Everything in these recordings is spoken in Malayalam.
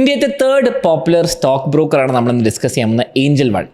ഇന്ത്യത്തെ തേർഡ് പോപ്പുലർ സ്റ്റോക്ക് ബ്രോക്കറാണ് നമ്മൾ ഇന്ന് ഡിസ്കസ് ചെയ്യാൻ പോകുന്ന ഏഞ്ചൽ വൺ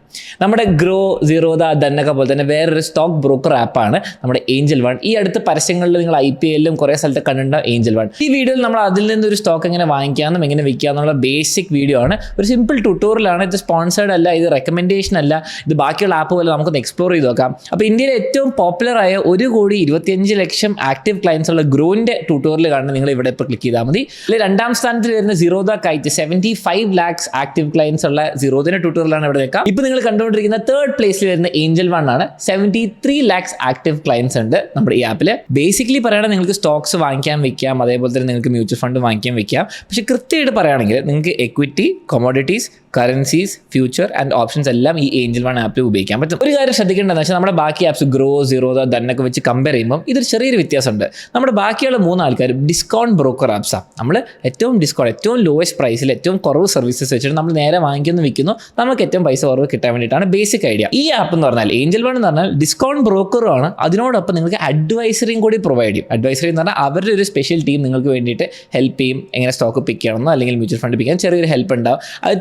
നമ്മുടെ ഗ്രോ സീറോദ ദന്നക പോലെ തന്നെ വേറൊരു സ്റ്റോക്ക് ബ്രോക്കർ ആപ്പാണ് നമ്മുടെ ഏഞ്ചൽ വൺ ഈ അടുത്ത പരസ്യങ്ങളിൽ നിങ്ങൾ ഐ പി എല്ലും കുറേ സ്ഥലത്ത് കണ്ടിട്ടുണ്ടാവും ഏഞ്ചൽ വൺ ഈ വീഡിയോയിൽ നമ്മൾ അതിൽ നിന്ന് ഒരു സ്റ്റോക്ക് എങ്ങനെ വാങ്ങിക്കാമെന്നും എങ്ങനെ വിൽക്കാമെന്നുള്ള ബേസിക് വീഡിയോ ആണ്. ഒരു സിമ്പിൾ ട്യൂട്ടോറിയലാണ് ഇത് സ്പോൺസേഡ് അല്ല ഇത് റെക്കമെൻഡേഷൻ അല്ല. ഇത് ബാക്കിയുള്ള ആപ്പ് പോലെ നമുക്കൊന്ന് എക്സ്പ്ലോർ ചെയ്ത് നോക്കാം. അപ്പോൾ ഇന്ത്യയിലെ ഏറ്റവും പോപ്പുലർ ആയ ഒരു കോടി ഇരുപത്തിയഞ്ച് ലക്ഷം ആക്റ്റീവ് ക്ലയൻസ് ഉള്ള ഗ്രോയിന്റെ ട്യൂട്ടോറിയൽ കാണുന്നത് നിങ്ങൾ ഇവിടെ ഇപ്പോൾ ക്ലിക്ക് ചെയ്താൽ മതി. അല്ലെങ്കിൽ രണ്ടാം സ്ഥാനത്തിൽ വരുന്ന Zerodha Kite seventy five lakhs active clients ഉള്ള സീറോദിന്റെ ട്യൂട്ടോറിയലാണ് ഇവിടെ നിൽക്കാം ഇപ്പൊ നിങ്ങൾ കണ്ടുകൊണ്ടിരിക്കുന്ന തേർഡ് പ്ലേസിൽ വരുന്ന ഏഞ്ചൽ വൺ ആണ്. Seventy three lakhs active clients ഉണ്ട് നമ്മുടെ ഈ ആപ്പിൽ ബേസിക്കലി പറയുകയാണെങ്കിൽ നിങ്ങൾക്ക് സ്റ്റോക്സ് വാങ്ങിക്കാൻ വെക്കാം. അതേപോലെ തന്നെ നിങ്ങൾക്ക് മ്യൂച്വൽ ഫണ്ട് വാങ്ങിക്കാൻ വെക്കാം. പക്ഷേ കൃത്യമായിട്ട് പറയുകയാണെങ്കിൽ നിങ്ങൾക്ക് equity commodities currencies future and options എല്ലാം ഈ ഏഞ്ചൽ വൺ ആപ്പിൽ ഉപയോഗിക്കാൻ പറ്റും ഒരു കാര്യം ശ്രദ്ധിക്കേണ്ടതെന്ന് വെച്ചാൽ നമ്മുടെ ബാക്കി ആപ്സ് ഗ്രോ സീറോ ദന്നൊക്കെ വെച്ച് കമ്പയർ ചെയ്യുമ്പോൾ ഇതൊരു ചെറിയൊരു വ്യത്യാസമുണ്ട്. നമ്മുടെ ബാക്കിയുള്ള മൂന്ന് ആൾക്കാരും ഡിസ്കൗണ്ട് ബ്രോക്കർ ആപ്സാണ് നമ്മൾ ഏറ്റവും ഡിസ്കൗണ്ട് ഏറ്റവും ലോവസ്റ്റ് പ്രൈസിൽ ഏറ്റവും കുറവ് സർവീസസ് വെച്ചിട്ട് നമ്മൾ നേരെ വാങ്ങിക്കുന്നു വിൽക്കുന്നു. നമുക്ക് ഏറ്റവും പൈസ കുറവ് കിട്ടാൻ വേണ്ടിയിട്ടാണ് ബേസിക് ഐഡിയ ഈ ആപ്പ് എന്ന് പറഞ്ഞാൽ ഏഞ്ചൽ വൺ എന്ന് പറഞ്ഞാൽ ഡിസ്കൗണ്ട് ബ്രോക്കറും ആണ്. അതിനോടൊപ്പം നിങ്ങൾക്ക് അഡ്വൈസറിയും കൂടി പ്രൊവൈഡ് ചെയ്യും. അഡ്വൈസറി എന്ന് പറഞ്ഞാൽ അവരുടെ ഒരു സ്പെഷ്യൽ ടീം നിങ്ങൾക്ക് വേണ്ടിയിട്ട് ഹെൽപ്പ് ചെയ്യും. എങ്ങനെ സ്റ്റോക്ക് പിക്ക് ചെയ്യണമെന്നോ അല്ലെങ്കിൽ മ്യൂച്വൽ ഫണ്ട് പിക്ക് ചെയ്യാൻ ചെറിയൊരു ഹെൽപ്പ് ഉണ്ടാവും. അത്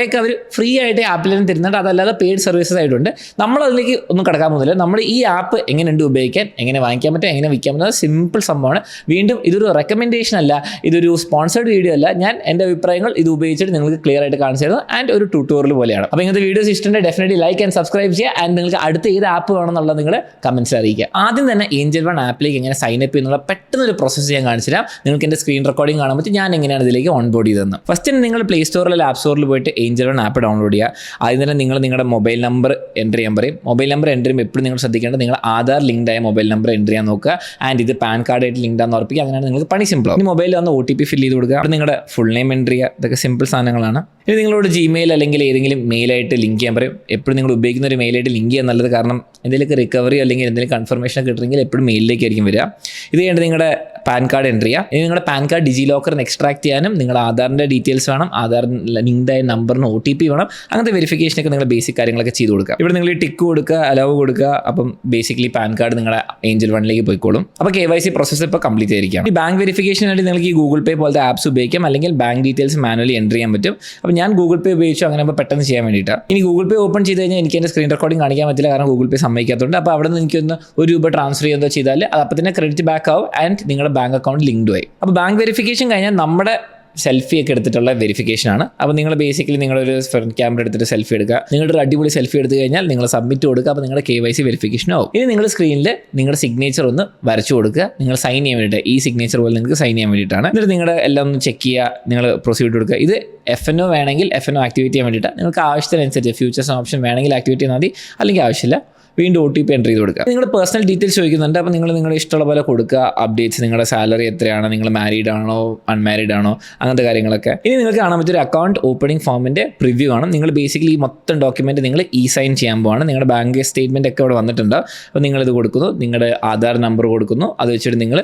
കുറേയൊക്കെ അവർ ഫ്രീ ആയിട്ട് ആപ്പിൽ നിന്ന് തരുന്നുണ്ട്. അതല്ലാതെ പെയ്ഡ് സർവീസസ് ആയിട്ടുണ്ട്. നമ്മൾ അതിലേക്ക് ഒന്നും കിടക്കാൻ പോകുന്നില്ല. നമ്മൾ ഈ ആപ്പ് എങ്ങനെയുണ്ട് ഉപയോഗിക്കാൻ എങ്ങനെ വാങ്ങിക്കാൻ പറ്റും എങ്ങനെ വിൽക്കാൻ പറ്റും സിമ്പിൾ സംഭവമാണ്. വീണ്ടും ഇതൊരു റെക്കമെൻഡേഷൻ അല്ല. ഇതൊരു സ്പോൺസേഡ് വീഡിയോ അല്ല. ഞാൻ എന്റെ അഭിപ്രായങ്ങൾ ഇത് ഉപയോഗിച്ചിട്ട് നിങ്ങൾക്ക് ക്ലിയർ ആയിട്ട് കാണിച്ചു തരുന്നു. ആൻഡ് ഒരു ട്യൂട്ടോറിയൽ പോലെയാണ്. അപ്പോൾ ഇങ്ങനത്തെ വീഡിയോസ് ഇഷ്ടമുണ്ട് ഡെഫിനറ്റ്ലി ലൈക്ക് ആൻഡ് സബ്സ്ക്രൈബ് ചെയ്യുക. ആൻഡ് നിങ്ങൾക്ക് അടുത്ത ഏത് ആപ്പ് വേണമെന്നുള്ളത് നിങ്ങൾ കമൻസ് അറിയിക്കുക. ആദ്യം തന്നെ ഏഞ്ചൽ വൺ ആപ്പിലേക്ക് എങ്ങനെ സൈൻ അപ്പ് എന്നുള്ള പെട്ടെന്ന് ഒരു പ്രോസസ്സ് ഞാൻ കാണിച്ചു തരാം. നിങ്ങൾക്ക് എന്റെ സ്ക്രീൻ റെക്കോർഡിംഗ് കാണാൻ പറ്റും. ഞാൻ എങ്ങനെയാണ് ഇതിലേക്ക് ഓൺ ബോർഡ് ചെയ്തതെന്ന് ഫസ്റ്റ് നിങ്ങൾ പ്ലേ സ്റ്റോറിൽ ആപ്പ് സ്റ്റോറിൽ പോയിട്ട് ഏഞ്ചൽ വൺ ആപ്പ് ഡൗൺലോഡ് ചെയ്യുക. ആദ്യം തന്നെ നിങ്ങൾ നിങ്ങളുടെ മൊബൈൽ നമ്പർ എന്റർ ചെയ്യാൻ പറയും. മൊബൈൽ നമ്പർ എന്റർ ചെയ്യുമ്പോൾ എപ്പോഴും നിങ്ങൾ ശ്രദ്ധിക്കേണ്ടത് നിങ്ങൾ ആധാർ ലിങ്ക്ഡ് ആയ മൊബൈൽ നമ്പർ എന്റർ ചെയ്യാൻ നോക്കുക. ആൻഡ് ഇത് പാൻ കാർഡായിട്ട് ലിങ്ക്ഡ് ആണെന്ന് ഉറപ്പിക്കുക. അങ്ങനെയാണ് നിങ്ങൾക്ക് പണി സിമ്പിൾ ഇനി മൊബൈലിൽ വന്ന് ഒ ടി പി ഫില്ല് ചെയ്ത് കൊടുക്കുക. അവിടെ നിങ്ങളുടെ ഫുൾ നെയിം എന്റർ ചെയ്യുക. ഇതൊക്കെ സിമ്പിൾ സാധനങ്ങളാണ്. ഇനി നിങ്ങളോട് ജിമെയിൽ അല്ലെങ്കിൽ ഏതെങ്കിലും മെയിലായിട്ട് ലിങ്ക് ചെയ്യാൻ പറയും. എപ്പോഴും നിങ്ങൾ ഉപയോഗിക്കുന്ന ഒരു മെയിലായിട്ട് ലിങ്ക് ചെയ്യാൻ നല്ലത് കാരണം എന്തെങ്കിലും റിക്കവറി അല്ലെങ്കിൽ എന്തെങ്കിലും കൺഫർമേഷൻ കിട്ടണമെങ്കിൽ എപ്പോഴും മെയിലിലേക്ക് ആയിരിക്കും വരിക. ഇത് കഴിഞ്ഞിട്ട് നിങ്ങളുടെ പാൻ കാർഡ് എന്റർ ചെയ്യുക. ഇനി നിങ്ങളുടെ പാൻ കാർഡ് ഡിജി ലോക്കറിന് എക്സ്ട്രാക്ട് ചെയ്യാനും നിങ്ങളുടെ ആധാറിന്റെ ഡീറ്റെയിൽസ് വേണം. ആധാർ ലിങ്ക്ഡ് ആയ നമ്പറിന് ഒ ടി പി വേണം. അങ്ങനത്തെ വെരിഫിക്കേഷനൊക്കെ നിങ്ങൾ ബേസിക് കാര്യങ്ങളൊക്കെ ചെയ്ത് കൊടുക്കുക. ഇവിടെ നിങ്ങൾ ടിക്ക് കൊടുക്കുക അലവ് കൊടുക്കുക. അപ്പം ബേസിക്കലി പാൻ കാർഡ് നിങ്ങളുടെ ഏഞ്ചൽ വണ്ണിലേക്ക് പോയിക്കോളും. അപ്പോൾ കെ വൈ സി പ്രോസസ്സ് ഇപ്പോൾ കംപ്ലീറ്റ് ആയിരിക്കാം ഈ ബാങ്ക് വെരിഫിക്കേഷൻ വേണ്ടി നിങ്ങൾക്ക് ഈ ഗൂഗിൾ പേ പോലത്തെ ആപ്സ് ഉപയോഗിക്കാം. അല്ലെങ്കിൽ ബാങ്ക് ഡീറ്റെയിൽസ് മാനുവലി എന്റർ ചെയ്യാൻ പറ്റും. അപ്പോൾ ഞാൻ ഗൂഗിൾ പേ ഉപയോഗിച്ചു. അങ്ങനെ പെട്ടെന്ന് ചെയ്യാൻ വേണ്ടിയിട്ട് ഇനി ഗൂഗിൾ പേ ഓപ്പൺ ചെയ്ത് കഴിഞ്ഞാൽ എനിക്ക് എന്റെ സ്ക്രീൻ റെക്കോർഡിംഗ് കാണിക്കാൻ പറ്റില്ല. കാരണം ഗൂഗിൾ പേ സമ്മതിക്കാത്തതുകൊണ്ട് അപ്പോൾ അവിടെ നിന്ന് എനിക്കൊന്ന് ഒരു രൂപ ട്രാൻസ്ഫർ ചെയ്യുന്നതോ ചെയ്താൽ അത് അപ്പം തന്നെ ക്രെഡിറ്റ് ബാക്ക് ആവും ആൻഡ് നിങ്ങളുടെ ബാങ്ക് അക്കൗണ്ട് ലിങ്ക്ഡ് ആയി. അപ്പോൾ ബാങ്ക് വെരിഫിക്കേഷൻ കഴിഞ്ഞാൽ നമ്മുടെ സെൽഫി ഒക്കെ എടുത്തിട്ടുള്ള വെരിഫിക്കേഷൻ ആണ്. അപ്പോൾ നിങ്ങൾ ബേസിക്കലി നിങ്ങളൊരു ഫ്രണ്ട് ക്യാമറ എടുത്തിട്ട് സെൽഫി എടുക്കുക. നിങ്ങളുടെ ഒരു അടിപൊളി സെൽഫി എടുത്തു കഴിഞ്ഞാൽ നിങ്ങൾ സബ്മിറ്റ് കൊടുക്കുക. അപ്പോൾ നിങ്ങളുടെ കെ വൈ സി വെരിഫിക്കേഷൻ ആവും. ഇനി നിങ്ങൾ സ്ക്രീനിൽ നിങ്ങളുടെ സിഗ്നേച്ചർ ഒന്ന് വരച്ചു കൊടുക്കുക. നിങ്ങൾ സൈൻ ചെയ്യാൻ വേണ്ടിയിട്ട് ഈ സിഗ്നേച്ചർ പോലെ നിങ്ങൾക്ക് സൈൻ ചെയ്യാൻ വേണ്ടിയിട്ടാണ്. എന്നിട്ട് നിങ്ങളുടെ എല്ലാം ഒന്ന് ചെക്ക് ചെയ്യുക. നിങ്ങൾ പ്രൊസീഡ് കൊടുക്കുക. ഇത് എഫ് എൻ ഒ വേണമെങ്കിൽ എഫ് എൻ ഒ ആക്ടിവേറ്റ് ചെയ്യാൻ വേണ്ടിയിട്ടാണ്. നിങ്ങൾക്ക് ആവശ്യത്തിനനുസരിച്ച് ഫ്യൂച്ചേഴ്സ് ഓപ്ഷൻ വേണമെങ്കിൽ ആക്ടിവേറ്റ് ചെയ്താൽ മതി. അല്ലെങ്കിൽ ആവശ്യമില്ല. വീണ്ടും ഒ ടി പി എന്റർ ചെയ്ത് കൊടുക്കുക. നിങ്ങൾ പേഴ്സണൽ ഡീറ്റെയിൽസ് ചോദിക്കുന്നുണ്ട്. അപ്പോൾ നിങ്ങൾ നിങ്ങളുടെ ഇഷ്ടമുള്ള പോലെ കൊടുക്കുക. അപ്ഡേറ്റ്സ് നിങ്ങളുടെ സാലറി എത്രയാണ് നിങ്ങൾ മാരീഡ് ആണോ അൺമാരീഡ് ആണോ അങ്ങനത്തെ കാര്യങ്ങളൊക്കെ. ഇനി നിങ്ങൾക്ക് കാണാൻ പറ്റിയൊരു അക്കൗണ്ട് ഓപ്പണിംഗ് ഫോമിന്റെ പ്രിവ്യൂ ആണ്. നിങ്ങൾ ബേസിക്കലി ഈ മൊത്തം ഡോക്യുമെന്റ് നിങ്ങൾ ഇ സൈൻ ചെയ്യാൻ പോവാണ്. നിങ്ങളുടെ ബാങ്ക് സ്റ്റേറ്റ്മെന്റ് ഒക്കെ ഇവിടെ വന്നിട്ടുണ്ട്. അപ്പോൾ നിങ്ങളിത് കൊടുക്കുന്നു. നിങ്ങളുടെ ആധാർ നമ്പർ കൊടുക്കുന്നു. അത് വെച്ചിട്ട് നിങ്ങൾ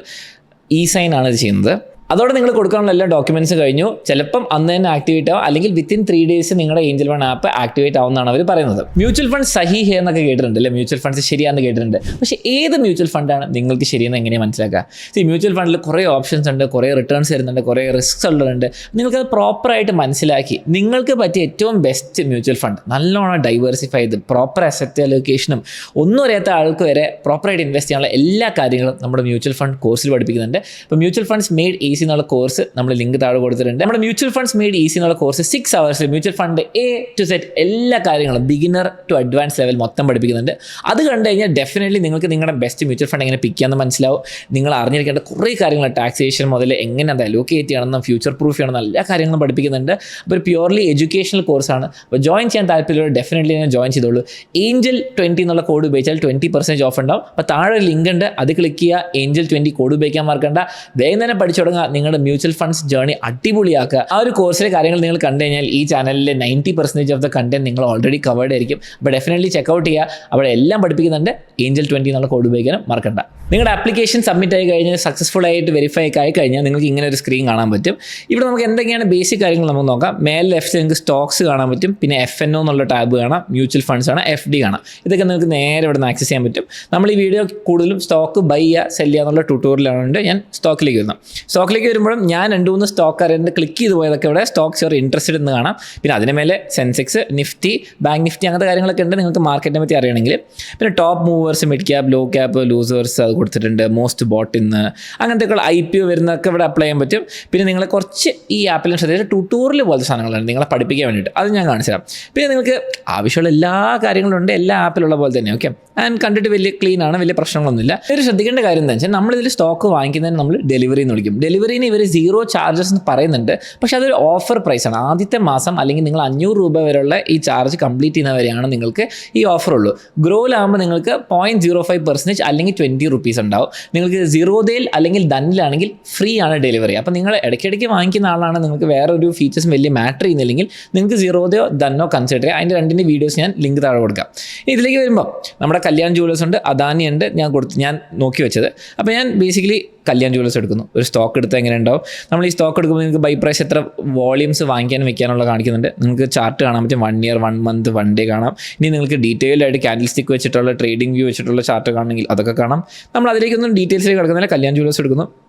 ഇ സൈൻ ആണ് ഇത് ചെയ്യുന്നത്. അതോടെ നിങ്ങൾ കൊടുക്കാനുള്ള എല്ലാ ഡോക്യുമെന്റ്സ് കഴിഞ്ഞു. ചിലപ്പം അന്ന് തന്നെ ആക്ടിവേറ്റ് ആവും. അല്ലെങ്കിൽ വിത്തിൻ ത്രീ ഡേയ്സ് നിങ്ങളുടെ ഏഞ്ചൽ വൺ ആപ്പ് ആക്ടിവേറ്റ് ആവുമെന്നാണ് അവർ പറയുന്നത്. മ്യൂച്വൽ ഫണ്ട് സഹി ഹേ എന്നൊക്കെ കേട്ടിട്ടുണ്ട് അല്ലേ? മ്യൂച്വൽ ഫണ്ട്സ് ശരിയാണെന്ന് കേട്ടിട്ടുണ്ട്. പക്ഷേ ഏത് മ്യൂച്വൽ ഫണ്ടാണ് നിങ്ങൾക്ക് ശരിയെന്ന് എങ്ങനെ മനസ്സിലാക്കുക? സി മ്യൂച്വൽ ഫണ്ടിൽ കുറേ ഓപ്ഷൻസ് ഉണ്ട് കുറേ റിട്ടേൺസ് വരുന്നുണ്ട് കുറേ റിസ്ക്സ് ഉള്ളതുണ്ട് നിങ്ങൾക്കത് പ്രോപ്പറായിട്ട് മനസ്സിലാക്കി നിങ്ങൾക്ക് പറ്റിയ ഏറ്റവും ബെസ്റ്റ് മ്യൂച്വൽ ഫണ്ട് നല്ലോണം ഡൈവേഴ്സിഫൈ ചെയ്ത് പ്രോപ്പർ അസറ്റ് അലോക്കേഷനും ഒന്നും അറിയാത്ത ആൾക്ക് വരെ പ്രോപ്പറായിട്ട് ഇൻവെസ്റ്റ് ചെയ്യാനുള്ള എല്ലാ കാര്യങ്ങളും നമ്മുടെ മ്യൂച്വൽ ഫണ്ട് കോഴ്സിൽ പഠിപ്പിക്കുന്നുണ്ട്. അപ്പോൾ മ്യൂച്വൽ ഫണ്ട്സ് മെയ്ഡ് ഈസി എന്നുള്ള കോഴ്സ് നമ്മൾ ലിങ്ക് താഴെ കൊടുത്തിട്ടുണ്ട്. നമ്മുടെ മ്യൂച്വൽ ഫണ്ട്സ് മെയ്ഡ് ഈസി എന്നുള്ള course six അവേഴ്സിൽ mutual fund A to Z എല്ലാ കാര്യങ്ങളും ബിഗിനർ ടു അഡ്വാൻസ് ലെവൽ മൊത്തം പഠിപ്പിക്കുന്നുണ്ട്. അത് കണ്ടു കഴിഞ്ഞാൽ ഡെഫിനറ്റ്ലി നിങ്ങൾക്ക് നിങ്ങളുടെ ബെസ്റ്റ് മ്യൂച്വൽ ഫണ്ട് എങ്ങനെ പിക്ക് ചെയ്യാമെന്ന് മനസ്സിലാവും. നിങ്ങൾ അറിഞ്ഞിരിക്കേണ്ട കുറേ കാര്യങ്ങൾ ടാക്സേഷൻ മുതൽ എങ്ങനെ അത് അലോക്കേറ്റ് ചെയ്യണമെന്നും ഫ്യൂച്ചർ പ്രൂഫ് ചെയ്യണമെന്നും എല്ലാ കാര്യങ്ങളും പഠിപ്പിക്കുന്നുണ്ട്. അപ്പോൾ ഒരു പ്യുവർലി എഡ്യൂക്കേഷണൽ കോഴ്സാണ് അപ്പോൾ ജോയിൻ ചെയ്യാൻ താല്പര്യമുള്ള ഡെഫിനറ്റ്ലി ഞാൻ ജോയിൻ ചെയ്തോളൂ. ഏഞ്ചൽ ട്വന്റി എന്നുള്ള കോഡ് ഉപയോഗിച്ചാൽ ട്വന്റി പെർസെന്റ് ഓഫ് ഉണ്ടാവും. അപ്പോൾ താഴെ ലിങ്ക് ഉണ്ട്. അത് ക്ലിക്ക് ചെയ്യുക. ഏഞ്ചൽ ട്വന്റി കോഡ് ഉപയോഗിക്കാൻ മറക്കണ്ട. വേഗം തന്നെ പഠിച്ചു തുടങ്ങുക. നിങ്ങളുടെ മ്യൂച്വൽ ഫണ്ട്സ് ജേർണി അടിപൊളിയാക്കുക. ആ ഒരു കോഴ്സിലെ കാര്യങ്ങൾ നിങ്ങൾ കണ്ടു കഴിഞ്ഞാൽ ഈ ചാനലിലെ ninety percentage of the content നിങ്ങൾ ഓൾറെഡി കവേർഡ് ആയിരിക്കും. അപ്പോൾ ഡെഫിനറ്റ്ലി ചെക്കൗട്ട് ചെയ്യുക. അവിടെ എല്ലാം പഠിപ്പിക്കുന്നുണ്ട്. ഏഞ്ചൽ ട്വന്റി എന്നുള്ള കോഡ് ഉപയോഗിക്കാനും മറക്കണ്ട. നിങ്ങളുടെ ആപ്ലിക്കേഷൻ സബ്മിറ്റ് ആയി കഴിഞ്ഞാൽ സക്സസ്ഫുൾ ആയിട്ട് വെരിഫൈ ആയി കഴിഞ്ഞാൽ നിങ്ങൾക്ക് ഇങ്ങനെ ഒരു സ്ക്രീൻ കാണാൻ പറ്റും. ഇവിടെ നമുക്ക് എന്തൊക്കെയാണ് ബേസിക് കാര്യങ്ങൾ നമുക്ക് നോക്കാം. മേൽ ലെഫ്റ്റ് നിങ്ങൾക്ക് സ്റ്റോക്സ് കാണാൻ പറ്റും. പിന്നെ എഫ് എൻ ഒ എന്നുള്ള ടാബ് കാണാം. മ്യൂച്വൽ ഫണ്ട്സ് ആണ്. എഫ് ഡി കാണാം. ഇതൊക്കെ നിങ്ങൾക്ക് നേരെ ഇവിടെ നിന്ന് ആക്സസ് ചെയ്യാൻ പറ്റും. നമ്മൾ ഈ വീഡിയോ കൂടുതലും സ്റ്റോക്ക് ബൈ ചെയ്യുക സെൽ ചെയ്യുക എന്നുള്ള ട്യൂട്ടോറിയലാണ് ഞാൻ സ്റ്റോക്കിലേക്ക് വരുന്നത് സ്റ്റോക്കിലേക്ക് സ്റ്റോക്കിലേക്ക് വരുമ്പോഴും ഞാൻ രണ്ട് മൂന്ന് സ്റ്റോക്ക് അറിയാണ്ട് ക്ലിക്ക് ചെയ്ത് പോയതൊക്കെ ഇവിടെ സ്റ്റോക്സ് ഒരു ഇൻട്രസ്റ്റഡ് എന്ന് കാണാം. പിന്നെ അതിന് മേലെ സെൻസെക്സ് നിഫ്റ്റി ബാങ്ക് നിഫ്റ്റി അങ്ങനത്തെ കാര്യങ്ങളൊക്കെ ഉണ്ട് നിങ്ങൾക്ക് മാർക്കറ്റിനെ പറ്റി അറിയണമെങ്കിൽ. പിന്നെ top movers mid cap low cap losers അത് കൊടുത്തിട്ടുണ്ട്. മോസ്റ്റ് ബോട്ട് ഇന്ന്. അങ്ങനത്തെ ഐ പി ഒ വരുന്നതൊക്കെ ഇവിടെ അപ്ലൈ ചെയ്യാൻ പറ്റും. പിന്നെ നിങ്ങളെ കുറച്ച് ഈ ആപ്പിൽ ശ്രദ്ധിച്ച് ട്യൂട്ടോറിയൽ പോലത്തെ സാധനങ്ങളാണ് നിങ്ങളെ പഠിപ്പിക്കാൻ വേണ്ടിയിട്ട്. അത് ഞാൻ കാണിച്ചു തരാം. പിന്നെ നിങ്ങൾക്ക് ആവശ്യമുള്ള എല്ലാ കാര്യങ്ങളും ഉണ്ട്. എല്ലാ ആപ്പിലുള്ള പോലെ തന്നെ. ഓക്കെ ആൻഡ് കണ്ടിട്ട് വലിയ ക്ലീൻ ആണ്. വലിയ പ്രശ്നങ്ങളൊന്നുമില്ല. ഒരു ശ്രദ്ധിക്കേണ്ട കാര്യം എന്താ വെച്ചാൽ നമ്മളിതിൽ സ്റ്റോക്ക് വാങ്ങിക്കുന്നതിന് നമ്മൾ ഡെലിവറി എന്ന് വിളിക്കും. ഡെലിവറിന് ഇവർ സീറോ ചാർജസ് എന്ന് പറയുന്നുണ്ട്. പക്ഷേ അതൊരു ഓഫർ പ്രൈസാണ് ആദ്യത്തെ മാസം അല്ലെങ്കിൽ നിങ്ങൾ അഞ്ഞൂറ് രൂപ വരെയുള്ള ഈ ചാർജ് കംപ്ലീറ്റ് ചെയ്യുന്നവരെയാണ് നിങ്ങൾക്ക് ഈ ഓഫർ ഉള്ളൂ. ഗ്രോയിലാകുമ്പോൾ നിങ്ങൾക്ക് പോയിന്റ് സീറോ ഫൈവ് പെർസെന്റേജ് അല്ലെങ്കിൽ ട്വന്റി റുപ്പീസ് ഉണ്ടാവും. നിങ്ങൾക്ക് സീറോ സീറോതയിൽ അല്ലെങ്കിൽ ദണ്ണിലാണെങ്കിൽ ഫ്രീ ആണ് ഡെലിവറി അപ്പോൾ നിങ്ങൾ ഇടയ്ക്കിടയ്ക്ക് വാങ്ങിക്കുന്ന ആളാണ്. നിങ്ങൾക്ക് വേറെ ഒരു ഫീച്ചേഴ്സും വലിയ മാറ്റർ ചെയ്യുന്നില്ലെങ്കിൽ നിങ്ങൾക്ക് സീറോതയോ ദന്നോ കൺസിഡർ ചെയ്യാം. അതിന്റെ രണ്ടിന്റെ വീഡിയോസ് ഞാൻ ലിങ്ക് താഴെ കൊടുക്കാം. ഇതിലേക്ക് വരുമ്പോൾ നമ്മുടെ കല്യാൺ ജുവലേഴ്സ് ഉണ്ട്. അദാനി ഉണ്ട്. ഞാൻ കൊടുത്ത് ഞാൻ നോക്കി വെച്ചത്. അപ്പോൾ ഞാൻ ബേസിക്കലി കല്യാൺ ജുവലേഴ്സ് എടുക്കുന്നു. ഒരു സ്റ്റോക്ക് എടുത്ത് എങ്ങനെ ഉണ്ടാവും? നമ്മൾ ഈ സ്റ്റോക്ക് എടുക്കുമ്പോൾ നിങ്ങൾക്ക് ബൈ പ്രൈസ് എത്ര വോളിയൂംസ് വാങ്ങിക്കാൻ വെക്കാനുള്ള കാണിക്കുന്നുണ്ട്. നിങ്ങൾക്ക് ചാർട്ട് കാണാൻ പറ്റും. One year one month one day കാണാം. ഇനി നിങ്ങൾക്ക് ഡീറ്റെയിൽ ആയിട്ട് ക്യാൻഡിൽ സ്റ്റിക്ക് വെച്ചിട്ടുള്ള ട്രേഡിംഗ് വ്യൂ വെച്ചിട്ടുള്ള ചാർട്ട് കാണണമെങ്കിൽ അതൊക്കെ കാണാം. നമ്മൾ അതിലേക്കൊന്നും ഡീറ്റെയിൽസിലേക്ക് കിടക്കുന്നില്ല. കല്യാൺ ജുവലേഴ്സ് എടുക്കുന്നു.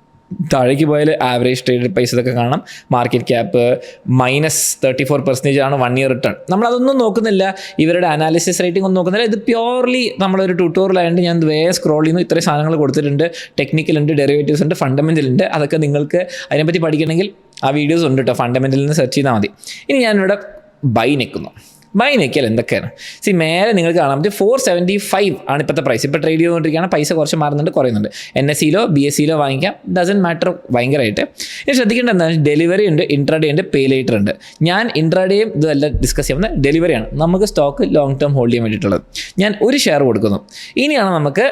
താഴേക്ക് പോയാൽ ആവറേജ് ട്രേഡ് പൈസ ഇതൊക്കെ കാണാം market cap minus thirty four percentage ആണ് വൺ ഇയർ റിട്ടേൺ നമ്മൾ അതൊന്നും നോക്കുന്നില്ല. ഇവരുടെ അനാലിസിസ് റേറ്റിംഗ് ഒന്നും നോക്കുന്നില്ല. ഇത് പ്യോർലി നമ്മളൊരു ട്യൂട്ടോറിയലായതുകൊണ്ട് ഞാൻ വേ സ്ക്രോൾ ചെയ്യുന്നു. ഇത്രയും സാധനങ്ങൾ കൊടുത്തിട്ടുണ്ട്. ടെക്നിക്കൽ ഉണ്ട് ഡെറിവേറ്റീവ്സ് ഉണ്ട് ഫണ്ടമെന്റൽ ഉണ്ട്. അതൊക്കെ നിങ്ങൾക്ക് അതിനെപ്പറ്റി പഠിക്കണമെങ്കിൽ ആ വീഡിയോസ് ഉണ്ട് കേട്ടോ ഫണ്ടമെന്റലിൽ നിന്ന് സെർച്ച് ചെയ്താൽ മതി. ഇനി ഞാനിവിടെ ബൈ നിൽക്കുന്നു. ബൈ നോക്കിയാൽ എന്തൊക്കെയാണ്? സി മേലെ നിങ്ങൾക്ക് കാണാൻ പറ്റും ഫോർ സെവന്റി ഫൈവ് ആണ് ഇപ്പോഴത്തെ പ്രൈസ് ഇപ്പോൾ ട്രേഡ് ചെയ്തുകൊണ്ടിരിക്കുകയാണ്. പൈസ കുറച്ച് മാറുന്നുണ്ട് കുറയുന്നുണ്ട്. എൻ എസ് സിയിലോ ബി എസ് സിയിലോ വാങ്ങിക്കാം. ഡസൻ മാറ്റർ ഭയങ്കരമായിട്ട്. ഇനി ശ്രദ്ധിക്കേണ്ട എന്താണ് ഡെലിവറി ഉണ്ട് ഇൻട്രാഡേ ഉണ്ട് പേ ലേറ്റർ ഉണ്ട്. ഞാൻ ഇൻട്രാഡേയും ഇതെല്ലാം ഡിസ്കസ് ചെയ്യുന്നത്. ഡെലിവറിയാണ് നമുക്ക് സ്റ്റോക്ക് ലോങ് ടേം ഹോൾഡ് ചെയ്യാൻ വേണ്ടിയിട്ടുള്ളത്. ഞാൻ ഒരു ഷെയർ കൊടുക്കുന്നു. ഇനിയാണ് നമുക്ക്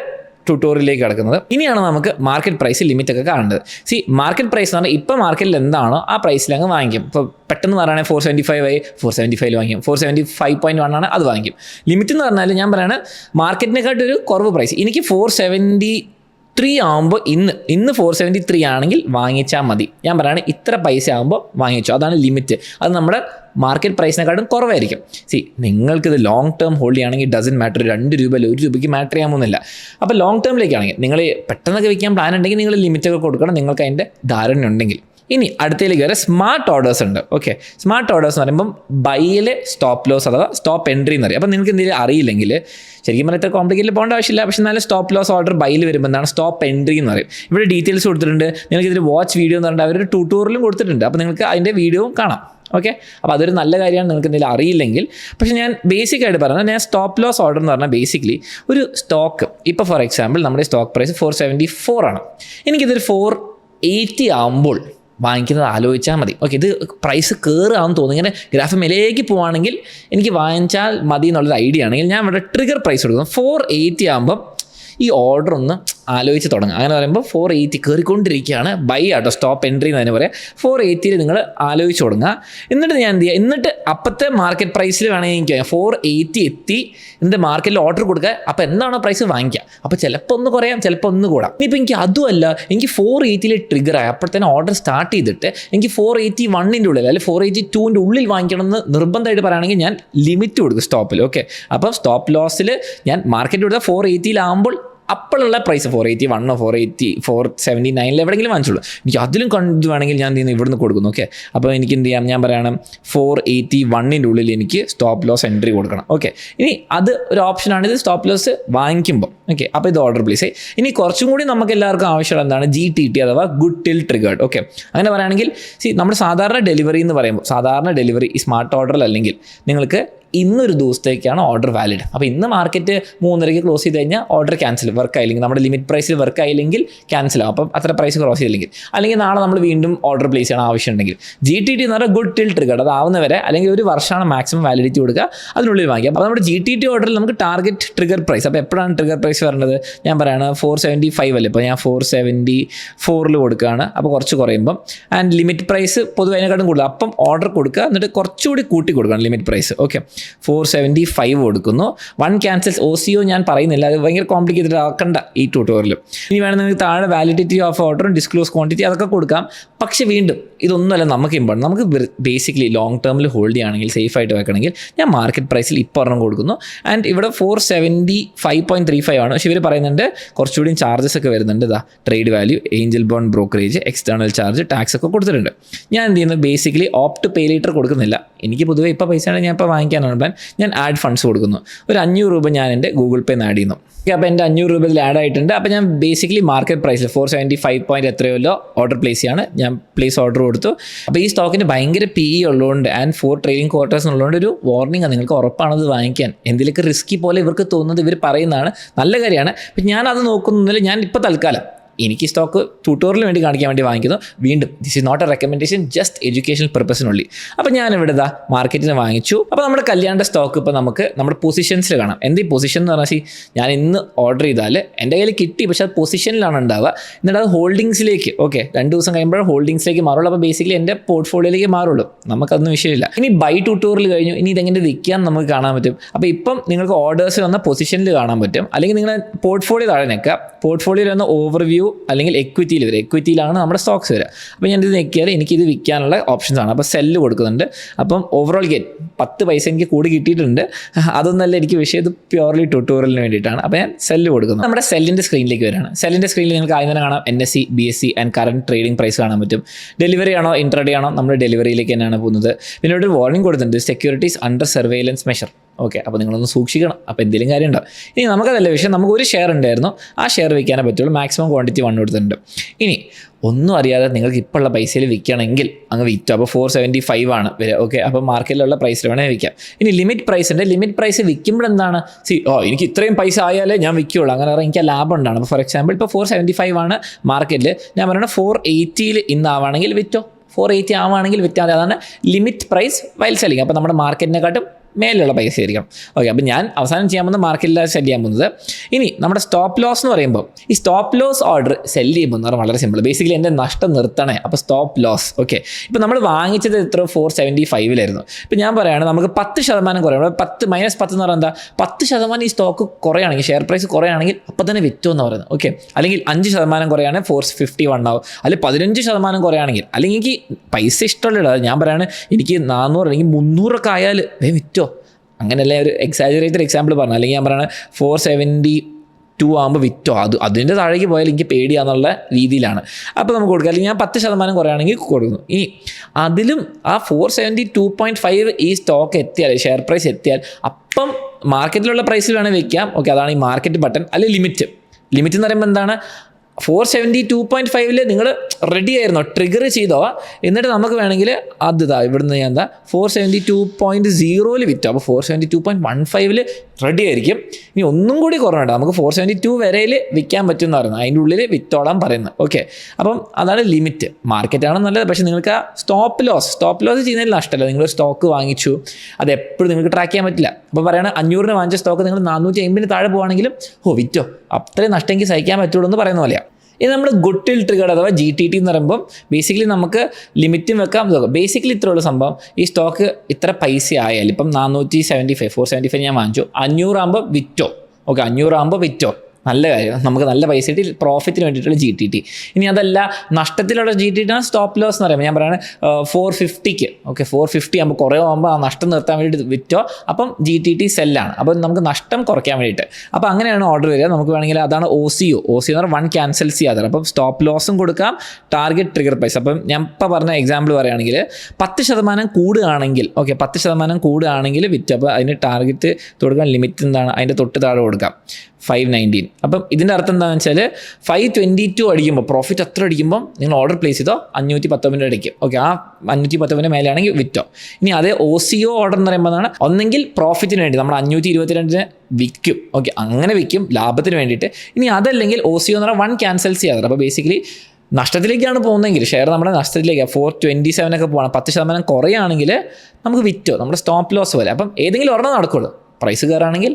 ട്യൂട്ടോറിയലിലേക്ക് കിടക്കുന്നത്. ഇനിയാണ് നമുക്ക് മാർക്കറ്റ് പ്രൈസ് ലിമിറ്റ് ഒക്കെ കാണുന്നത് സി മാർക്കറ്റ് പ്രൈസ് എന്ന് പറഞ്ഞാൽ ഇപ്പോൾ മാർക്കറ്റിൽ എന്താണോ ആ പ്രൈസിൽ അങ്ങ് വാങ്ങിക്കും. ഇപ്പോൾ പെട്ടെന്ന് പറയുകയാണെങ്കിൽ ഫോർ സെവന്റി ഫൈവ് ആയി ഫോർ സെവന്റി ഫൈവ് വാങ്ങിക്കും. Four seventy five point one ആണ് അത് വാങ്ങിക്കും. ലിമിറ്റ് എന്ന് പറഞ്ഞാൽ ഞാൻ പറയുന്നത് മാർക്കറ്റിനെക്കാട്ടൊരു കുറവ് പ്രൈസ് എനിക്ക് ഫോർ സെവന്റി ത്രീ ആകുമ്പോൾ ഇന്ന് ഇന്ന് ഫോർ സെവന്റി ത്രീ ആണെങ്കിൽ വാങ്ങിച്ചാൽ മതി. ഞാൻ പറയുകയാണ് ഇത്ര പൈസ ആകുമ്പോൾ വാങ്ങിച്ചോ. അതാണ് ലിമിറ്റ് അത് നമ്മുടെ മാർക്കറ്റ് പ്രൈസിനെക്കാട്ടും കുറവായിരിക്കും. സി നിങ്ങൾക്കിത് ലോങ് ടേം ഹോൾഡ് ചെയ്യുകയാണെങ്കിൽ ഡസൻ മാറ്റർ രണ്ട് രൂപ അല്ല ഒരു രൂപയ്ക്ക് മാറ്റർ ചെയ്യാൻ പോകുന്നില്ല. അപ്പോൾ ലോങ് ടേമിലേക്കാണെങ്കിൽ നിങ്ങൾ പെട്ടെന്നൊക്കെ വിൽക്കാൻ പ്ലാൻ ഉണ്ടെങ്കിൽ നിങ്ങൾ ലിമിറ്റൊക്കെ കൊടുക്കണം. നിങ്ങൾക്ക് അതിന്റെ ധാരണ ഉണ്ടെങ്കിൽ ഇനി അടുത്തതിലേക്ക് വരെ സ്മാർട്ട് ഓർഡേഴ്സ് ഉണ്ട്. ഓക്കെ സ്മാർട്ട് ഓർഡേഴ്സ് എന്ന് പറയുമ്പം ബൈയിൽ സ്റ്റോപ്പ് ലോസ് അഥവാ സ്റ്റോപ്പ് എൻട്രി എന്ന് പറയും. അപ്പം നിങ്ങൾക്ക് എന്തെങ്കിലും അറിയില്ലെങ്കിൽ ശരിക്കും പറഞ്ഞാൽ ഇത്ര കോംപ്ലിക്കേറ്റ് പോകേണ്ട ആവശ്യമില്ല. പക്ഷേ എന്നാലും സ്റ്റോപ്പ് ലോസ് ഓർഡർ ബൈയിൽ വരുമ്പോൾ എന്താണ് സ്റ്റോപ്പ് എൻട്രി എന്ന് പറയും. ഇവിടെ ഡീറ്റെയിൽസ് കൊടുത്തിട്ടുണ്ട്. നിങ്ങൾക്ക് ഇതിൽ വാച്ച് വീഡിയോ എന്ന് പറഞ്ഞിട്ട് അവരൊരു ട്യൂട്ടോറിയലും കൊടുത്തിട്ടുണ്ട്. അപ്പോൾ നിങ്ങൾക്ക് അതിന്റെ വീഡിയോയും കാണാം. ഓക്കെ അപ്പോൾ അതൊരു നല്ല കാര്യമാണ്. നിങ്ങൾക്ക് എന്തെങ്കിലും അറിയില്ലെങ്കിൽ. പക്ഷേ ഞാൻ ബേസിക് ആയിട്ട് പറഞ്ഞാൽ ഞാൻ സ്റ്റോപ്പ് ലോസ് ഓർഡർ എന്ന് പറഞ്ഞാൽ ബേസിക്കലി ഒരു സ്റ്റോക്ക് ഇപ്പോൾ ഫോർ എക്സാമ്പിൾ നമ്മുടെ stock price four seventy four ആണ്. എനിക്കിതൊരു ഫോർ എയ്റ്റി ആകുമ്പോൾ വാങ്ങിക്കുന്നത് ആലോചിച്ചാൽ മതി. ഓക്കെ ഇത് പ്രൈസ് കയറുകയാണെന്ന് തോന്നുന്നു. ഇങ്ങനെ ഗ്രാഫ് മേലേക്ക് പോവുകയാണെങ്കിൽ എനിക്ക് വാങ്ങിച്ചാൽ മതി എന്നുള്ളൊരു ഐഡിയ ആണെങ്കിൽ ഞാൻ ഇവിടെ ട്രിഗർ പ്രൈസ് കൊടുക്കുന്നു. ഫോർ എയ്റ്റി ആകുമ്പം ഈ ഓർഡർ ഒന്ന് ആലോചിച്ച് തുടങ്ങുക അങ്ങനെ പറയുമ്പോൾ ഫോർ എയ്റ്റി കയറിക്കൊണ്ടിരിക്കുകയാണ് ബൈ ആട്ടോ സ്റ്റോപ്പ് എൻട്രി എന്ന് തന്നെ പറയാം ഫോർ എയ്റ്റിയിൽ നിങ്ങൾ ആലോചിച്ച് തുടങ്ങുക. എന്നിട്ട് ഞാൻ എന്ത് ചെയ്യുക എന്നിട്ട് അപ്പോഴത്തെ മാർക്കറ്റ് പ്രൈസിൽ വേണമെങ്കിൽ എനിക്ക് ഫോർ എയ്റ്റി എത്തി എന്നിട്ട് മാർക്കറ്റിൽ ഓർഡർ കൊടുക്കുക. അപ്പോൾ എന്താണോ പ്രൈസ് വാങ്ങിക്കുക. അപ്പോൾ ചിലപ്പോൾ ഒന്ന് കുറയാം ചിലപ്പോൾ ഒന്ന് കൂടാം. ഇനിയിപ്പോൾ എനിക്ക് അതുമല്ല എനിക്ക് ഫോർ എയ്റ്റിയിൽ ട്രിഗർ ആയി. അപ്പോഴത്തേനും ഓർഡർ സ്റ്റാർട്ട് ചെയ്തിട്ട് എനിക്ക് ഫോർ എയ്റ്റി വണ്ണിന്റെ ഉള്ളിൽ അല്ലെങ്കിൽ ഫോർ എയ്റ്റി ടൂവിന്റെ ഉള്ളിൽ വാങ്ങിക്കണം എന്ന് നിർബന്ധമായിട്ട് പറയുകയാണെങ്കിൽ ഞാൻ ലിമിറ്റ് കൊടുക്കും സ്റ്റോപ്പിൽ ഓക്കെ അപ്പോൾ സ്റ്റോപ്പ് ലോസിൽ ഞാൻ മാർക്കറ്റ് കൊടുത്താൽ ഫോർ എയ്റ്റിയിലാകുമ്പോൾ അപ്പോഴുള്ള പ്രൈസ് ഫോർ എയ്റ്റി വണ്ണോ ഫോർ എയ്റ്റി ഫോർ സെവന്റി നയനിൽ എവിടെയെങ്കിലും വാങ്ങിച്ചുള്ളൂ എനിക്ക് അതിലും കണ്ടു വേണമെങ്കിൽ ഞാൻ ചെയ്യുന്നു ഇവിടുന്ന് കൊടുക്കുന്നു ഓക്കെ അപ്പോൾ എനിക്ക് എന്ത് ചെയ്യാം? ഞാൻ പറയണം ഫോർ എയ്റ്റി വണ്ണിന്റെ ഉള്ളിൽ എനിക്ക് സ്റ്റോപ്പ് ലോസ് എൻട്രി കൊടുക്കണം ഓക്കെ ഇനി അത് ഒരു ഓപ്ഷനാണ് ഇത് സ്റ്റോപ്പ് ലോസ് വാങ്ങിക്കുമ്പോൾ ഓക്കെ അപ്പോൾ ഇത് ഓർഡർ പ്ലേസ് ഇനി കുറച്ചും കൂടി നമുക്ക് എല്ലാവർക്കും ആവശ്യമുള്ള എന്താണ്? ജി ടി ടി അഥവാ ഗുഡ് ടിൽ ട്രിഗേർഡ് ഓക്കെ അങ്ങനെ പറയുകയാണെങ്കിൽ സി നമ്മുടെ സാധാരണ ഡെലിവറി എന്ന് പറയുമ്പോൾ സാധാരണ ഡെലിവറി ഈ സ്മാർട്ട് ഓർഡറിൽ അല്ലെങ്കിൽ നിങ്ങൾക്ക് ഇന്നൊരു ദിവസത്തേക്കാണ് ഓർഡർ വാലിഡ് അപ്പോൾ ഇന്ന് മാർക്കറ്റ് മൂന്നരയ്ക്ക് ക്ലോസ് ചെയ്ത് കഴിഞ്ഞാൽ ഓർഡർ ക്യാൻസൽ വർക്ക് ആയില്ലെങ്കിൽ നമ്മുടെ ലിമിറ്റ് പ്രൈസിൽ വർക്ക് ആയില്ലെങ്കിൽ ക്യാൻസൽ ആവും. അപ്പം അത്ര പ്രൈസ് ക്രോസ് ചെയ്തില്ലെങ്കിൽ. അല്ലെങ്കിൽ നാളെ നമ്മൾ വീണ്ടും ഓർഡർ പ്ലേസ് ചെയ്യണം ആവശ്യമുണ്ടെങ്കിൽ. ജി ടി ടി എന്ന് പറഞ്ഞാൽ ഗുഡ് ടിൽ ട്രിഗർ അത് ആവുന്നവരെ അല്ലെങ്കിൽ ഒരു വർഷമാണ് മാക്സിമം വാലിഡിറ്റി കൊടുക്കുക അതിനുള്ളിൽ വാങ്ങിക്കാം അപ്പോൾ നമ്മുടെ ജി ടി ടി ഓർഡറിൽ നമുക്ക് ടാർഗറ്റ് ട്രിഗർ പ്രൈസ് അപ്പോൾ എപ്പോഴാണ് ട്രിഗർ പ്രൈസ് വരുന്നത് ഞാൻ പറയുകയാണ് ഫോർ സെവന്റി ഫൈവ് അല്ലേ? ഇപ്പോൾ ഞാൻ ഫോർ സെവന്റി ഫോറിൽ കൊടുക്കുകയാണ്. അപ്പോൾ കുറച്ച് കുറയുമ്പം. ആൻഡ് ലിമിറ്റ് പ്രൈസ് പൊതുവെ അതിനെക്കാട്ടും കൂടുതൽ. അപ്പം ഓർഡർ കൊടുക്കുക. എന്നിട്ട് കുറച്ചുകൂടി കൂട്ടി കൊടുക്കണം limit price okay four seventy five കൊടുക്കുന്നു. One cancels O C O ഞാൻ പറയുന്നില്ല. അത് ഭയങ്കര കോംപ്ലിക്കേറ്റഡ് ആക്കണ്ട ഈ ട്യൂട്ടോറിയലും ഇനി വേണമെങ്കിൽ താഴെ വാലിഡിറ്റി ഓഫ് ഓർഡറും ഡിസ്ക്ലോസ് ക്വാണ്ടിറ്റി അതൊക്കെ കൊടുക്കാം. പക്ഷേ വീണ്ടും ഇതൊന്നുമല്ല നമുക്ക് ഇമ്പോർട്ടൻ നമുക്ക് ബേസിക്കലി ലോങ് ടേമിൽ ഹോൾഡ് ചെയ്യുകയാണെങ്കിൽ സേഫ് ആയിട്ട് വെക്കണമെങ്കിൽ ഞാൻ മാർക്കറ്റ് പ്രൈസിൽ ഇപ്പോൾ ഒരെണ്ണം കൊടുക്കുന്നു. ആൻഡ് ഇവിടെ four seventy five point three five ആണ്. പക്ഷേ ഇവർ പറയുന്നുണ്ട് കുറച്ചുകൂടി ചാർജസ് ഒക്കെ വരുന്നുണ്ട്. ഇതാ ട്രേഡ് വാല്യൂ ഏഞ്ചൽ ബോൺ ബ്രോക്കറേജ് എക്സ്റ്റേണൽ ചാർജ് ടാക്സ് ഒക്കെ കൊടുത്തിട്ടുണ്ട്. ഞാൻ എന്ത് ചെയ്യുന്നത് ബേസിക്കലി ഓപ്റ്റ് പേ ലീറ്റർ കൊടുക്കുന്നില്ല. എനിക്ക് പൊതുവേ ഇപ്പോൾ പൈസ ഞാൻ ഇപ്പോൾ വാങ്ങിക്കാനാണ് പ്ലാൻ ഞാൻ ആഡ് ഫണ്ട്സ് കൊടുക്കുന്നു. ഒരു അഞ്ഞൂറ് രൂപ ഞാൻ എന്റെ ഗൂഗിൾ പേ ആഡ് ചെയ്യുന്നു അപ്പോൾ എന്റെ അഞ്ഞൂറ് രൂപ ഇതിൽ ആഡ് ആയിട്ടുണ്ട്. അപ്പോൾ ഞാൻ ബേസിക്കലി മാർക്കറ്റ് പ്രൈസിൽ ഫോർ സെവന്റി ഫൈവ് പോയിന്റ് എത്രയല്ലോ ഓർഡർ പ്ലേസ് ചെയ്യാണ്. ഞാൻ പ്ലേസ് ഓർഡർ കൊടുത്തു. അപ്പോൾ ഈ സ്റ്റോക്കിന് ഭയങ്കര പി ഇ ഉള്ളതുകൊണ്ട് ആൻഡ് ഫോർ ട്രേഡിംഗ് ക്വാർട്ടേഴ്സ് ഉള്ളതുകൊണ്ട് ഒരു വാർണിംഗ് നിങ്ങൾക്ക് ഉറപ്പാണത് വാങ്ങിക്കാൻ. എന്തിലൊക്കെ റിസ്ക്കി പോലെ ഇവർക്ക് തോന്നുന്നത് ഇവർ പറയുന്നതാണ്. നല്ല കാര്യമാണ്. അപ്പം ഞാൻ അത് നോക്കുന്നില്ല ഞാൻ ഇപ്പോൾ തൽക്കാലം എനിക്ക് സ്റ്റോക്ക് ട്യൂട്ടോറിയലിന് വേണ്ടി കാണിക്കാൻ വേണ്ടി വാങ്ങിക്കുന്നു. വീണ്ടും this is not a recommendation just educational പർപ്പസിനുള്ളി അപ്പോൾ ഞാൻ ഇവിടെ ഇതാ നിന്ന് വാങ്ങിച്ചു. അപ്പോൾ നമ്മുടെ കല്യാണിന്റെ സ്റ്റോക്ക് ഇപ്പോൾ നമുക്ക് നമ്മുടെ പൊസിഷൻസിൽ കാണാം. എന്ത് ഈ പൊസിഷൻ എന്ന് പറഞ്ഞാൽ ഞാൻ ഇന്ന് ഓർഡർ ചെയ്താൽ എന്റെ കയ്യിൽ കിട്ടി പക്ഷേ അത് പൊസിഷനിലാണ് ഉണ്ടാവുക. എന്നിട്ട് അത് ഹോൾഡിങ്സിലേക്ക് ഓക്കെ രണ്ട് ദിവസം കഴിയുമ്പോൾ ഹോൾഡിങ്സിലേക്ക് മാറുള്ളൂ. അപ്പോൾ ബേസിക്കലി എന്റെ പോർട്ട്ഫോളിയോയിലേക്ക് മാറുള്ളൂ. നമുക്കതൊന്നും വിഷയമില്ല. ഇനി ബൈ ട്യൂട്ടോറിയൽ കഴിഞ്ഞു. ഇനി ഇതെങ്ങനെ വിൽക്കാൻ നമുക്ക് കാണാൻ പറ്റും. അപ്പോൾ ഇപ്പം നിങ്ങൾക്ക് ഓർഡേഴ്സ് വന്ന പൊസിഷനിൽ കാണാൻ പറ്റും. അല്ലെങ്കിൽ നിങ്ങളുടെ പോർട്ട്ഫോളിയോ താഴെ നിൽക്കുക. പോർട്ട്ഫോളിയോയിൽ വന്ന ഓവർവ്യൂ അല്ലെങ്കിൽ എക്വിറ്റിയിൽ വരിക. എക്വിറ്റിയിലാണ് നമ്മുടെ സ്റ്റോക്സ് വരിക. അപ്പോൾ ഞാനിത് നോക്കിയാൽ എനിക്കിത് വിൽക്കാനുള്ള ഓപ്ഷൻസ് ആണ്. അപ്പോൾ സെല്ല് കൊടുക്കുന്നുണ്ട്. അപ്പം ഓവറോൾ ഗെറ്റ് പത്ത് പൈസ എനിക്ക് കൂടി കിട്ടിയിട്ടുണ്ട്. അതൊന്നല്ല എനിക്ക് വിഷയം ഇത് പ്യുവർലി ട്യൂട്ടോറിയലിന് വേണ്ടിയിട്ടാണ്. അപ്പോൾ ഞാൻ സെല്ല് കൊടുക്കുന്നു. നമ്മുടെ സെല്ലിന്റെ സ്ക്രീനിലേക്ക് വരികയാണ്. സെല്ലിന്റെ സ്ക്രീനിൽ നിങ്ങൾക്ക് ആദ്യം തന്നെ കാണാം N S C B S C and current trading price കാണാൻ പറ്റും. ഡെലിവറി ആണോ ഇൻട്രഡേ ആണോ? നമ്മുടെ ഡെലിവറിയിലേക്ക് തന്നെയാണ് പോകുന്നത്. പിന്നെ ഒരു വാർണിംഗ് കൊടുത്തിട്ടുണ്ട്. Securities under surveillance measure okay അപ്പോൾ നിങ്ങളൊന്ന് സൂക്ഷിക്കണം. അപ്പോൾ എന്തെങ്കിലും കാര്യം ഉണ്ടാവും. ഇനി നമുക്കതല്ല വിഷയം. നമുക്ക് ഒരു ഷെയർ ഉണ്ടായിരുന്നു. ആ ഷെയർ വിൽക്കാനേ പറ്റുള്ളൂ. മാക്സിമം ക്വാണ്ടിറ്റി വൺ കൊടുത്തിട്ടുണ്ട്. ഇനി ഒന്നും അറിയാതെ നിങ്ങൾക്ക് ഇപ്പോൾ ഉള്ള പൈസയിൽ വിൽക്കണമെങ്കിൽ അങ്ങ് വിറ്റു? അപ്പോൾ ഫോർ സെവന്റി ഫൈവ് ആണ് വരിക ഓക്കെ അപ്പോൾ മാർക്കറ്റിലുള്ള പ്രൈസിൽ വേണേൽ വിൽക്കാം. ഇനി ലിമിറ്റ് പ്രൈസ് ഉണ്ട്. ലിമിറ്റ് പ്രൈസ് വിൽക്കുമ്പോൾ എന്താണ്? സി ഓ എനിക്ക് ഇത്രയും പൈസ ആയാലേ ഞാൻ വിൽക്കുകയുള്ളൂ അങ്ങനെ പറഞ്ഞാൽ എനിക്ക് ലാഭം ഉണ്ടാണ് അപ്പോൾ ഫോർ എക്സാമ്പിൾ ഇപ്പോൾ ഫോർ സെവന്റി ഫൈവ് ആണ് മാർക്കറ്റിൽ ഞാൻ പറയുന്നത് ഫോർ എയ്റ്റിയിൽ ഇന്നാവാണെങ്കിൽ വിറ്റോ? ഫോർ എയ്റ്റി ആവുകയാണെങ്കിൽ വിറ്റാതെ അതാണ് ലിമിറ്റ് പ്രൈസ് വൈൽ സെല്ലിങ് അപ്പോൾ നമ്മുടെ മാർക്കറ്റിനെക്കാട്ടും മേലുള്ള പൈസ ആയിരിക്കണം. ഓക്കെ അപ്പോൾ ഞാൻ അവസാനം ചെയ്യാൻ പോകുന്നത് മാർക്കറ്റിലാണ് സെല്ല് ചെയ്യാൻ പോകുന്നത്. ഇനി നമ്മുടെ സ്റ്റോപ്പ് ലോസ് എന്ന് പറയുമ്പോൾ ഈ സ്റ്റോപ്പ് ലോസ് ഓർഡർ സെല്ല് ചെയ്യുമ്പോൾ എന്ന് പറഞ്ഞാൽ വളരെ സിമ്പിൾ ബേസിക്കലി എന്റെ നഷ്ടം നിർത്തണേ. അപ്പോൾ സ്റ്റോപ്പ് ലോസ് ഓക്കെ ഇപ്പോൾ നമ്മൾ വാങ്ങിച്ചത് എത്ര? ഫോർ സെവന്റി ഫൈവിലായിരുന്നു ഇപ്പോൾ ഞാൻ പറയുകയാണ് നമുക്ക് പത്ത് ശതമാനം കുറയണം പത്ത് മൈനസ് പത്ത് എന്ന് പറയുന്നത് പത്ത് ശതമാനം ഈ സ്റ്റോക്ക് കുറയുകയാണെങ്കിൽ ഷെയർ പ്രൈസ് കുറയുകയാണെങ്കിൽ അപ്പോൾ തന്നെ വിറ്റോ എന്ന് പറയുന്നത്. ഓക്കെ അല്ലെങ്കിൽ അഞ്ച് ശതമാനം കുറയുകയാണെങ്കിൽ ഫോർ ഫിഫ്റ്റി വൺ ആവും. അല്ലെങ്കിൽ പതിനഞ്ച് ശതമാനം കുറയുകയാണെങ്കിൽ അല്ലെങ്കിൽ എനിക്ക് പൈസ ഇഷ്ടമുള്ള ഞാൻ പറയുകയാണ് എനിക്ക് നാനൂറ് അല്ലെങ്കിൽ മുന്നൂറൊക്കെ ആയാൽ വിറ്റോ. അങ്ങനെയല്ലേ ഒരു എക്സാജറേറ്റഡ് എക്സാമ്പിൾ പറഞ്ഞു അല്ലെങ്കിൽ ഞാൻ പറയുന്നത് ഫോർ സെവന്റി ടു ആകുമ്പോൾ വിറ്റോ? അത് അതിന്റെ താഴേക്ക് പോയാൽ എനിക്ക് പേടിയാന്നുള്ള രീതിയിലാണ്. അപ്പോൾ നമുക്ക് കൊടുക്കുക അല്ലെങ്കിൽ ഞാൻ പത്ത് ശതമാനം കുറയാണെങ്കിൽ കൊടുക്കുന്നു. ഈ അതിലും ആ four seventy two point five ഈ സ്റ്റോക്ക് എത്തിയാൽ ഷെയർ പ്രൈസ് എത്തിയാൽ അപ്പം മാർക്കറ്റിലുള്ള പ്രൈസിൽ വേണമെങ്കിൽ വെക്കാം. ഓക്കെ അതാണ് ഈ മാർക്കറ്റ് ബട്ടൺ അല്ലെങ്കിൽ ലിമിറ്റ് ലിമിറ്റ് എന്ന് പറയുമ്പോൾ എന്താണ്? ഫോർ സെവന്റി ടു പോയിന്റ് ഫൈവിൽ നിങ്ങൾ റെഡി ആയിരുന്നോ? ട്രിഗർ ചെയ്തോ? എന്നിട്ട് നമുക്ക് വേണമെങ്കിൽ അത് ഇതാ ഇവിടുന്ന് ഞാൻ എന്താ ഫോർ സെവന്റി ടു പോയിന്റ് സീറോയിൽ വിറ്റോ. അപ്പോൾ four seventy two point one ഫൈവിൽ റെഡി ആയിരിക്കും. ഇനി ഒന്നും കൂടി കുറവുണ്ട് നമുക്ക് ഫോർ സെവന്റി ടു വരെയിൽ വിൽക്കാൻ പറ്റും എന്ന് പറയുന്നത്. അതിന്റെ ഉള്ളിൽ വിറ്റോളാം പറയുന്നത്. ഓക്കെ അപ്പം അതാണ് ലിമിറ്റ് മാർക്കറ്റാണ് നല്ലത്. പക്ഷേ നിങ്ങൾക്ക് ആ സ്റ്റോപ്പ് ലോസ് സ്റ്റോപ്പ് ലോസ് ചെയ്യുന്നതിൽ നഷ്ടമല്ല. നിങ്ങൾ സ്റ്റോക്ക് വാങ്ങിച്ചു. അത് എപ്പോഴും നിങ്ങൾക്ക് ട്രാക്ക് ചെയ്യാൻ പറ്റില്ല. അപ്പോൾ പറയണ അഞ്ഞൂറിന് വാങ്ങിച്ച സ്റ്റോക്ക് നിങ്ങൾ നാനൂറ്റി അമ്പതിന് താഴെ പോവാണെങ്കിലും ഓ വിറ്റോ? അത്രയും നഷ്ടമെങ്കിൽ സഹിക്കാൻ പറ്റുള്ളൂ എന്ന് പറയുന്ന പോലെയാണ് ഇത് നമ്മൾ ഗുട്ടിൽ ട്രിഗർ അഥവാ ജി ടി ടി എന്ന് പറയുമ്പോൾ ബേസിക്കലി നമുക്ക് ലിമിറ്റും വെക്കാം. ഇതൊക്കെ ബേസിക്കലി ഇത്രയുള്ള സംഭവം. ഈ സ്റ്റോക്ക് ഇത്ര പൈസ ആയാലും ഇപ്പം നാനൂറ്റി seventy five four seventy five ഞാൻ വാങ്ങിച്ചു. അഞ്ഞൂറാകുമ്പോൾ വിറ്റോ? ഓക്കെ അഞ്ഞൂറാകുമ്പോൾ വിറ്റോ? നല്ല കാര്യം. നമുക്ക് നല്ല പൈസ കിട്ടി പ്രോഫിറ്റിന് വേണ്ടിയിട്ടുള്ള ജി ടി ടി ഇനി അതല്ല നഷ്ടത്തിലുള്ള ജി ടി ടി ആണ് സ്റ്റോപ്പ് ലോസ് എന്ന് പറയുമ്പോൾ ഞാൻ പറയുന്നത് ഫോർ ഫിഫ്റ്റിക്ക് ഓക്കെ ഫോർ ഫിഫ്റ്റി ആകുമ്പോൾ കുറേ ആകുമ്പോൾ ആ നഷ്ടം നിർത്താൻ വേണ്ടിയിട്ട് വിറ്റോ? അപ്പം ജി ടി ടി സെല്ലാണ് അപ്പം നമുക്ക് നഷ്ടം കുറയ്ക്കാൻ വേണ്ടിയിട്ട്. അപ്പോൾ അങ്ങനെയാണ് ഓർഡർ വരിക. നമുക്ക് വേണമെങ്കിൽ അതാണ് O C O O C എന്ന് പറഞ്ഞാൽ വൺ ക്യാൻസൽ ചെയ്യാതെ അപ്പം സ്റ്റോപ്പ് ലോസും കൊടുക്കാം ടാർഗറ്റ് ട്രിഗർ പ്രൈസ് അപ്പം ഞാൻ ഇപ്പോൾ പറഞ്ഞ എക്സാമ്പിൾ പറയുകയാണെങ്കിൽ പത്ത് ശതമാനം കൂടുകയാണെങ്കിൽ ഓക്കെ പത്ത് ശതമാനം കൂടുകയാണെങ്കിൽ വിറ്റ്. അപ്പോൾ അതിന് ടാർഗറ്റ് കൊടുക്കാൻ ലിമിറ്റ് എന്താണ്? അതിന്റെ തൊട്ട് താഴെ കൊടുക്കാം. ഫൈവ് നയന്റീൻ അപ്പം ഇതിന്റെ അർത്ഥം എന്താണെന്ന് വെച്ചാൽ ഫൈവ് ട്വന്റി ടു അടിക്കുമ്പോൾ പ്രോഫിറ്റ് അത്ര അടിക്കുമ്പോൾ നിങ്ങൾ ഓർഡർ പ്ലേസ് ചെയ്തോ അഞ്ഞൂറ്റി പത്തൊമ്പതിന്റെ അടിക്കും ഓക്കെ ആ അഞ്ഞൂറ്റി പത്തൊമ്പതിന്റെ മേലെയാണെങ്കിൽ വിറ്റോ. ഇനി അതേ ഒ സി ഒ ഓർഡർ എന്ന് പറയുമ്പോഴാണ് ഒന്നെങ്കിൽ പ്രോഫിറ്റിന് വേണ്ടി നമ്മൾ അഞ്ഞൂറ്റി ഇരുപത്തിരണ്ടിന് വിൽക്കും. ഓക്കെ അങ്ങനെ വിൽക്കും ലാഭത്തിന് വേണ്ടിയിട്ട്. ഇനി അതല്ലെങ്കിൽ ഒ സി ഒ എന്ന് പറഞ്ഞാൽ വൺ ക്യാൻസൽ ചെയ്യാതെ അപ്പോൾ ബേസിക്കലി നഷ്ടത്തിലേക്കാണ് പോകുന്നതെങ്കിൽ ഷെയർ നമ്മുടെ നഷ്ടത്തിലേക്ക്. ഫോർ ട്വന്റി സെവൻ ഒക്കെ പോകണം. പത്ത് ശതമാനം കുറയുകയാണെങ്കിൽ നമുക്ക് വിറ്റോ. നമ്മുടെ സ്റ്റോപ്പ് ലോസ് പോലെ. അപ്പം ഏതെങ്കിലും ഒരെണ്ണം നടക്കുള്ളൂ. പ്രൈസ് കയറുകയാണെങ്കിൽ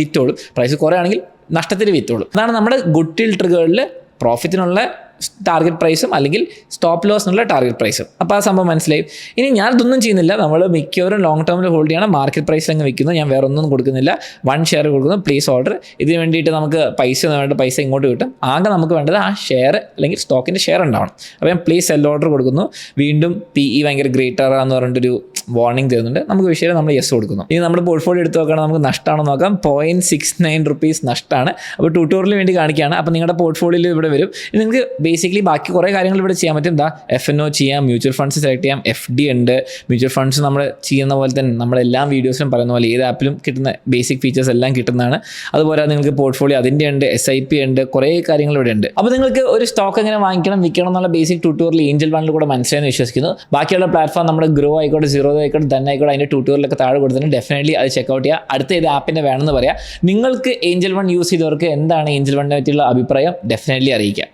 വിറ്റോളും. പ്രൈസ് കുറയുകയാണെങ്കിൽ നഷ്ടത്തിൽ വിറ്റുള്ളൂ അതാണ് നമ്മുടെ ഗുഡ് ടിൽ പ്രോഫിറ്റിനുള്ള ടാർഗറ്റ് പ്രൈസും അല്ലെങ്കിൽ സ്റ്റോപ്പ് ലോസ് എന്നുള്ള ടാർഗറ്റ് പ്രൈസും അപ്പോൾ ആ സംഭവം മനസ്സിലായി. ഇനി ഞാൻ ഇതൊന്നും ചെയ്യുന്നില്ല. നമ്മൾ മിക്കവരും ലോങ് ടേമിൽ ഹോൾഡ് ചെയ്യണം. മാർക്കറ്റ് പ്രൈസിൽ അങ്ങ് വെക്കുന്നു ഞാൻ വേറെ ഒന്നും കൊടുക്കുന്നില്ല. വൺ ഷെയർ കൊടുക്കുന്നു. പ്ലീസ് ഓർഡർ ഇതിന് വേണ്ടിയിട്ട് നമുക്ക് പൈസ വേണ്ട. പൈസ ഇങ്ങോട്ട് കിട്ടും. ആകെ നമുക്ക് വേണ്ടത് ആ ഷെയർ അല്ലെങ്കിൽ സ്റ്റോക്കിന്റെ ഷെയർ ഉണ്ടാവണം. അപ്പോൾ ഞാൻ പ്ലീസ് സെൽ ഓർഡർ കൊടുക്കുന്നു. വീണ്ടും പി ഇ ഭയങ്കര ഗ്രേറ്റർ എന്ന് പറഞ്ഞിട്ടൊരു വാർണിംഗ് തരുന്നുണ്ട്. നമുക്ക് വിഷയം നമ്മൾ യെസ് കൊടുക്കുന്നു. ഇനി നമ്മുടെ പോർട്ട്ഫോളിയോ എടുത്ത് നോക്കണം നമുക്ക് നഷ്ടമാണോ നോക്കാം. പോയിന്റ് സിക്സ് നയൻ റുപ്പീസ് നഷ്ടമാണ് അപ്പോൾ ട്യൂട്ടോറിയലിന് വേണ്ടി കാണിക്കുകയാണ്. അപ്പോൾ നിങ്ങളുടെ പോർട്ട്ഫോളിയോ ഇവിടെ വരും. നിങ്ങൾക്ക് ബേസിക്കലി ബാക്കി കുറേ കാര്യങ്ങൾ ഇവിടെ ചെയ്യാൻ പറ്റും. എന്താ? എഫ് എൻ ഒ ചെയ്യാം മ്യൂച്വൽ ഫണ്ട്സ് സെലക്ട് ചെയ്യാം എഫ് ഡി ഉണ്ട്. മ്യൂച്വൽ ഫണ്ട്സ് നമ്മൾ ചെയ്യുന്ന പോലെ തന്നെ നമ്മുടെ എല്ലാ വീഡിയോസിലും പറയുന്ന പോലെ ഏത് ആപ്പിലും കിട്ടുന്ന ബേസിക് ഫീച്ചേഴ്സ് എല്ലാം കിട്ടുന്നതാണ്. അതുപോലെ നിങ്ങൾക്ക് പോർട്ട്ഫോളിയോ അതിന്റെ ഉണ്ട് എസ് ഐ പി ഉണ്ട് കുറേ കാര്യങ്ങൾ ഇവിടെ ഉണ്ട്. അപ്പോൾ നിങ്ങൾക്ക് ഒരു സ്റ്റോക്ക് എങ്ങനെ വാങ്ങിക്കണം വിൽക്കണം എന്നുള്ള ബേസിക് ട്യൂട്ടോറിയൽ ഏഞ്ചൽ വണ്ണിൽ കൂടെ മനസ്സിലായെന്ന് വിശ്വസിക്കുന്നു. ബാക്കിയുള്ള പ്ലാറ്റ്ഫോം നമ്മുടെ ഗ്രോ ആയിക്കോട്ടെ സീറോ ആയിക്കോട്ടെ തന്നെ ആയിക്കോട്ടെ അതിന്റെ ട്യൂട്ടോറിയലൊക്കെ താഴെ കൊടുത്തിട്ടുണ്ട് ഡെഫിനറ്റ്ലി അത് ചെക്കൗട്ട് ചെയ്യുക. അടുത്ത ഏത് ആപ്പിന്റെ വേണമെന്ന് പറയാം. നിങ്ങൾക്ക് ഏഞ്ചൽ വൺ യൂസ് ചെയ്തവർക്ക് എന്താണ് ഏഞ്ചൽ വണ്ണിനെ പറ്റിയുള്ള അഭിപ്രായം? ഡെഫിനറ്റ്ലി അറിയിക്കുക.